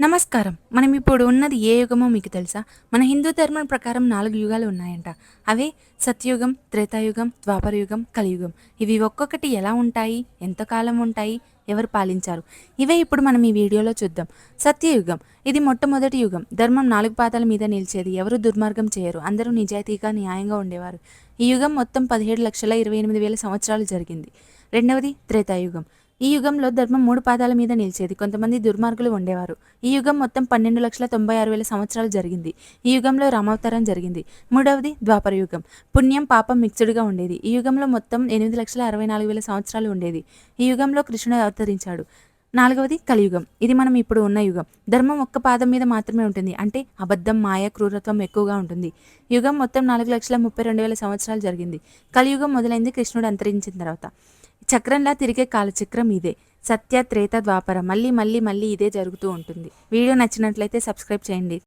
నమస్కారం. మనం ఇప్పుడు ఉన్నది ఏ యుగమో మీకు తెలుసా? మన హిందూ ధర్మం ప్రకారం నాలుగు యుగాలు ఉన్నాయంట. అవే సత్యయుగం త్రేతాయుగం ద్వాపరయుగం కలియుగం. ఇవి ఒక్కొక్కటి ఎలా ఉంటాయి? ఎంతకాలం ఉంటాయి? ఎవరు పాలించారు? ఇవే ఇప్పుడు మనం ఈ వీడియోలో చూద్దాం. సత్యయుగం. ఇది మొట్టమొదటి యుగం. ధర్మం నాలుగు పాదాల మీద నిలిచేది. ఎవరు దుర్మార్గం చేయరు. అందరూ నిజాయితీగా న్యాయంగా ఉండేవారు. ఈ యుగం మొత్తం పదిహేడు లక్షల ఇరవై ఎనిమిది వేల సంవత్సరాలు జరిగింది. రెండవది త్రేతాయుగం. ఈ యుగంలో ధర్మం మూడు పాదాల మీద నిలిచేది. కొంతమంది దుర్మార్గులు ఉండేవారు. ఈ యుగం మొత్తం పన్నెండు లక్షల తొంభై ఆరు వేల సంవత్సరాలు జరిగింది. ఈ యుగంలో రామావతారం జరిగింది. మూడవది ద్వాపర యుగం. పుణ్యం పాపం మిక్స్డ్గా ఉండేది. ఈ యుగంలో మొత్తం ఎనిమిది లక్షల అరవై నాలుగు వేల సంవత్సరాలు ఉండేది. ఈ యుగంలో కృష్ణుడు అవతరించాడు. నాలుగవది కలియుగం. ఇది మనం ఇప్పుడు ఉన్న యుగం. ధర్మం ఒక్క పాదం మీద మాత్రమే ఉంటుంది. అంటే అబద్ధం మాయ క్రూరత్వం ఎక్కువగా ఉంటుంది. యుగం మొత్తం నాలుగు లక్షల ముప్పై రెండు వేల సంవత్సరాలు జరిగింది. కలియుగం మొదలైంది కృష్ణుడు అంతరించిన తర్వాత. చక్రంలా తిరిగే కాలచక్రం ఇదే. సత్య త్రేత ద్వాపర. మళ్ళీ మళ్ళీ మళ్ళీ ఇదే జరుగుతూ ఉంటుంది. వీడియో నచ్చినట్లయితే సబ్స్క్రైబ్ చేయండి.